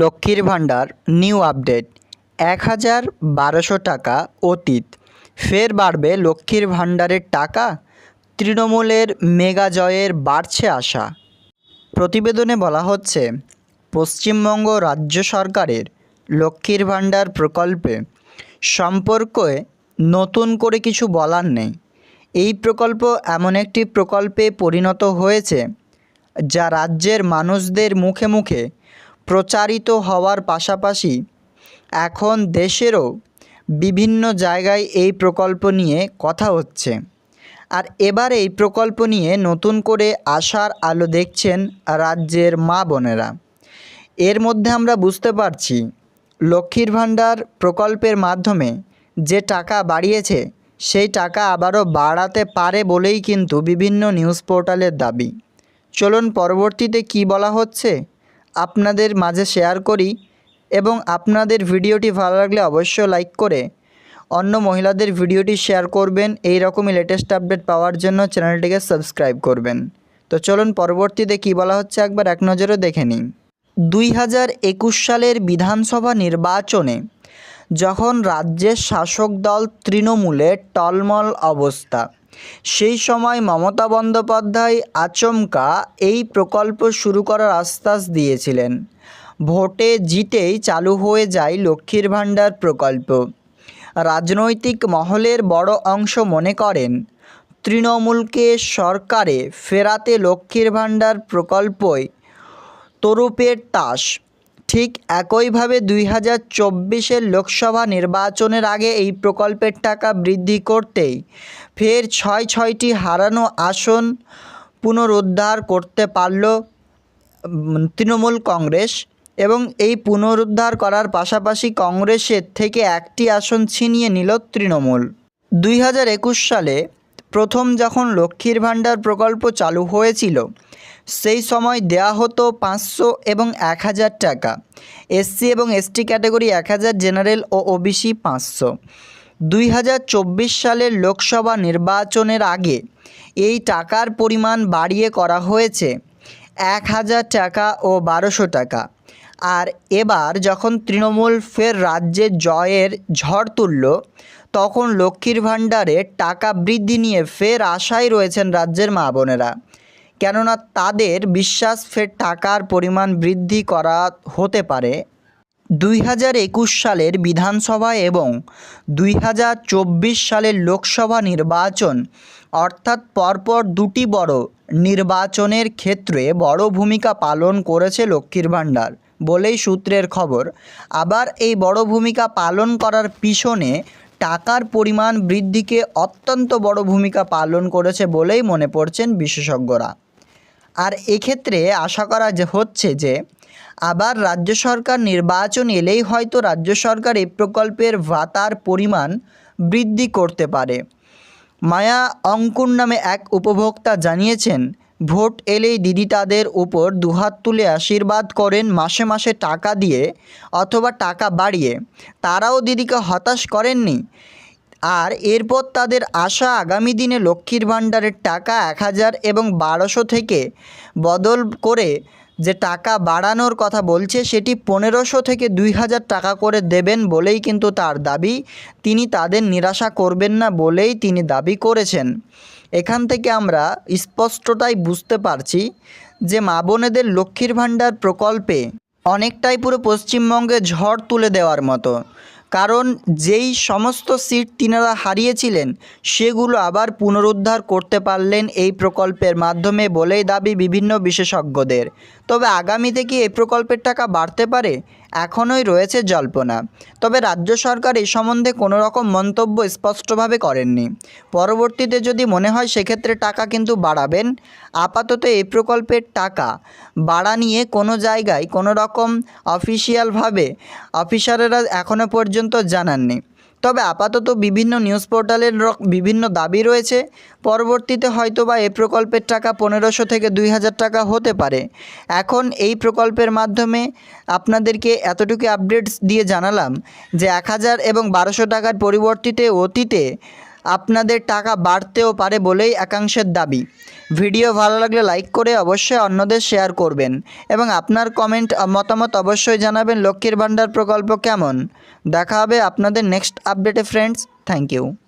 লক্ষ্মীর ভাণ্ডার new update. এক হাজার বারোশো টাকা অতীত। ফের বাড়বে লক্ষ্মীর ভাণ্ডারের টাকা? তৃণমূলের মেগা জয়ের বাড়ছে আশা। প্রতিবেদনে বলা হচ্ছে, পশ্চিমবঙ্গ রাজ্য সরকারের লক্ষ্মীর ভাণ্ডার প্রকল্পে সম্পর্কে নতুন করে কিছু বলার নেই। এই প্রকল্প এমন একটি প্রকল্পে পরিণত হয়েছে, যা রাজ্যের মানুষদের মুখে মুখে প্রচারিত হওয়ার পাশাপাশি এখন দেশেরও বিভিন্ন জায়গায় এই প্রকল্প নিয়ে কথা হচ্ছে। আর এবার এই প্রকল্প নিয়ে নতুন করে আশার আলো দেখছেন রাজ্যের মা বোনেরা। এর মধ্যে আমরা বুঝতে পারছি, লক্ষ্মীর ভাণ্ডার প্রকল্পের মাধ্যমে যে টাকা বাড়িয়েছে, সেই টাকা আবারও বাড়াতে পারে বলেই কিন্তু বিভিন্ন নিউজ পোর্টালের দাবি। চলুন পরবর্তীতে কি বলা হচ্ছে? আপনাদের মাঝে শেয়ার করি এবং আপনাদের ভিডিওটি ভালো লাগলে অবশ্যই লাইক করে অন্য মহিলাদের ভিডিওটি শেয়ার করবেন। এই রকমই লেটেস্ট আপডেট পাওয়ার জন্য চ্যানেলটিকে সাবস্ক্রাইব করবেন। তো চলুন পরবর্তীতে কি বলা হচ্ছে একবার এক নজরে দেখে নিই। দুই হাজার একুশ সালের বিধানসভা নির্বাচনে যখন রাজ্যের শাসক দল তৃণমূলের টলমল অবস্থা সেই সময় মমতা বন্দ্যোপাধ্যায় আচমকা এই প্রকল্প শুরু করার আশ্বাস দিয়েছিলেন। ভোটে জিতেই চালু হয়ে যায় লক্ষ্মীর ভাণ্ডার প্রকল্প। রাজনৈতিক মহলের বড় অংশ মনে করেন, তৃণমূলকে সরকারে ফেরাতে লক্ষ্মীর ভাণ্ডার প্রকল্পই তরুপের তাস। ঠিক একইভাবে দুই হাজার চব্বিশের লোকসভা নির্বাচনের আগে এই প্রকল্পের টাকা বৃদ্ধি করতেই ফের ছয় ছয়টি হারানো আসন পুনরুদ্ধার করতে পারল তৃণমূল কংগ্রেস এবং এই পুনরুদ্ধার করার পাশাপাশি কংগ্রেসের থেকে একটি আসন ছিনিয়ে নিল তৃণমূল। দুই হাজার একুশ সালে প্রথম যখন লক্ষ্মীর ভাণ্ডার প্রকল্প চালু হয়েছিল, সেই সময় দেয়া হতো পাঁচশো এবং এক হাজার টাকা। এসসি এবং এসটি ক্যাটাগরি এক হাজার, জেনারেল ও ওবিসি পাঁচশো। দুই হাজার চব্বিশ সালের লোকসভা নির্বাচনের আগে এই টাকার পরিমাণ বাড়িয়ে করা হয়েছে এক হাজার টাকা ও বারোশো টাকা। আর এবার যখন তৃণমূল ফের রাজ্যে জয়ের ঝড় তুলল, তখন লক্ষ্মীর ভাণ্ডারে টাকা বৃদ্ধি নিয়ে ফের আশায় রয়েছেন রাজ্যের মা বোনেরা। কেননা তাদের বিশ্বাস ফের টাকার পরিমাণ বৃদ্ধি করা হতে পারে। দুই হাজার একুশ সালের বিধানসভা এবং দুই হাজার চব্বিশ সালের লোকসভা নির্বাচন, অর্থাৎ পরপর দুটি বড় নির্বাচনের ক্ষেত্রে বড় ভূমিকা পালন করেছে লক্ষ্মীর ভাণ্ডার। বলেই সূত্রের খবর, আবার এই বড় ভূমিকা পালন করার পিছনে টাকার পরিমাণ বৃদ্ধিকে অত্যন্ত বড় ভূমিকা পালন করেছে বলেই মনে করছেন বিশেষজ্ঞরা। আর এক্ষেত্রে আশা করা হচ্ছে যে, আবার রাজ্য সরকার নির্বাচন এলেই হয়তো রাজ্য সরকার এই প্রকল্পের ভাতার পরিমাণ বৃদ্ধি করতে পারে। মায়া অঙ্কুর নামে এক উপভোক্তা জানিয়েছেন ভোট এলেই দিদি তাদের উপর দুহাত তুলে আশীর্বাদ করেন মাসে মাসে টাকা দিয়ে অথবা টাকা বাড়িয়ে। তারাও দিদিকে হতাশ করেননি। আর এরপর তাদের আশা আগামী দিনে লক্ষ্মীর ভাণ্ডারের টাকা এক হাজার এবং বারোশো থেকে বদল করে যে টাকা বাড়ানোর কথা বলছে, সেটি পনেরোশো থেকে দুই হাজার টাকা করে দেবেন বলেই কিন্তু তার দাবি। তিনি তাদের নিরাশা করবেন না বলেই তিনি দাবি করেছেন। এখান থেকে আমরা স্পষ্টতাই বুঝতে পারছি যে মা বোনেদের লক্ষ্মীর ভাণ্ডার প্রকল্পে অনেকটাই পুরো পশ্চিমবঙ্গে ঝড় তুলে দেওয়ার মতো। কারণ যেই সমস্ত সিট তিনারা হারিয়েছিলেন, সেগুলো আবার পুনরুদ্ধার করতে পারলেন এই প্রকল্পের মাধ্যমে বলেই দাবি বিভিন্ন বিশেষজ্ঞদের। তবে আগামীতে কি এই প্রকল্পের টাকা বাড়তে পারে? এখনোই রয়েছে জল্পনা। তবে রাজ্য সরকার এই সম্বন্ধে কোনো রকম মন্তব্য স্পষ্টভাবে করেননি। পরবর্তীতে যদি মনে হয়, সেক্ষেত্রে টাকা কিন্তু বাড়াবেন। আপাতত এই প্রকল্পের টাকা বাড়া নিয়ে কোনো জায়গায় কোনো রকম অফিসিয়ালভাবে অফিসারেরা এখনও পর্যন্ত জানাননি। তবে আপাতত বিভিন্ন নিউজ পোর্টালের বিভিন্ন দাবি রয়েছে। পরবর্তীতে হয়তো বা এই প্রকল্পের টাকা পনেরোশো থেকে দুই হাজার টাকা হতে পারে। এখন এই প্রকল্পের মাধ্যমে আপনাদেরকে এতটুকু আপডেটস দিয়ে জানালাম যে এক হাজার এবং বারোশো টাকার পরিবর্তিতে অতীতে আপনাদের টাকা বাড়তেও পারে বলেই একাংশের দাবি। ভিডিও ভালো লাগলে লাইক করে অবশ্যই অন্যদের শেয়ার করবেন এবং আপনার কমেন্ট মতামত অবশ্যই জানাবেন লক্ষ্মীর ভাণ্ডার প্রকল্প কেমন। দেখা হবে আপনাদের নেক্সট আপডেটে ফ্রেন্ডস থ্যাংক ইউ